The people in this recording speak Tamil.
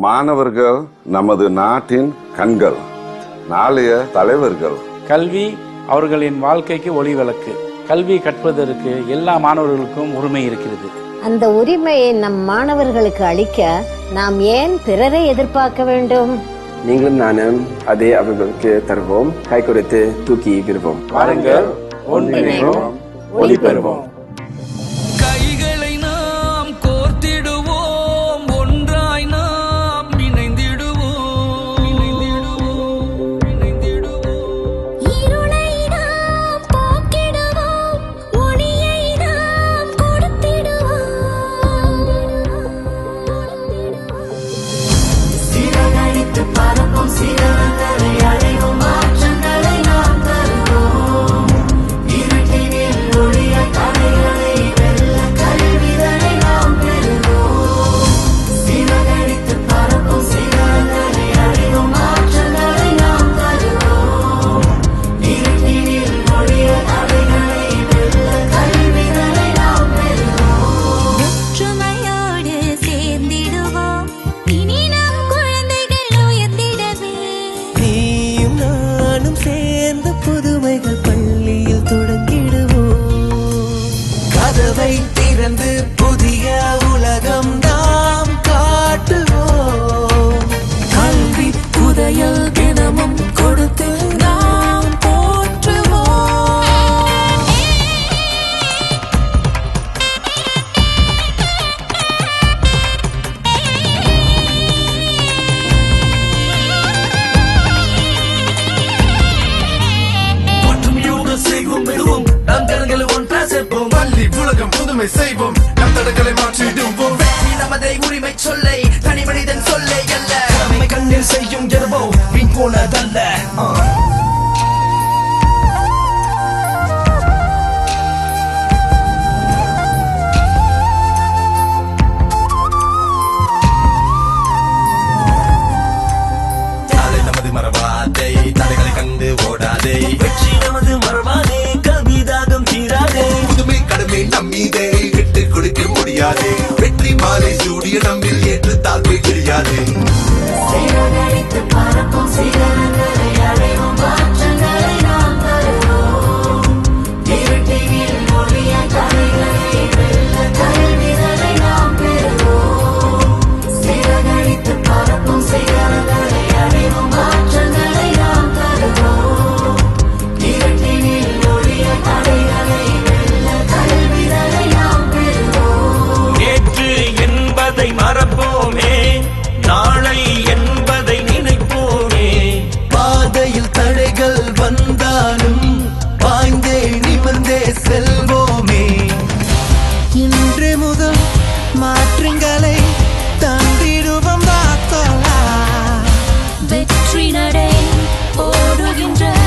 மாணவர்கள் நமது நாட்டின் கண்கள் நாளைய தலைவர்கள். கல்வி அவர்களின் வாழ்க்கைக்கு ஒளிவிளக்கு. கல்வி கற்பதற்கு எல்லா மாணவர்களுக்கும் உரிமை இருக்கிறது. அந்த உரிமையை நம் மாணவர்களுக்கு அளிக்க நாம் ஏன் பிறரை எதிர்பார்க்க வேண்டும்? நீங்களும் நானும் அதே அவர்களுக்கு தருவோம். கை கொடுத்து தூக்கி விடுவோம். வாருங்கள். ஒன்றிணைவோம். ஒளி பெறுவோம் புதுமை செய்வோம். நம் தடங்களை மாற்றிடுவோம். வெற்றி நமதை உரிமை சொல்லை தனி மனிதன் சொல்லை அல்ல. கடமை கண்ணில் செய்யும் எதுவோ வீண் போனதல்ல. Đôi.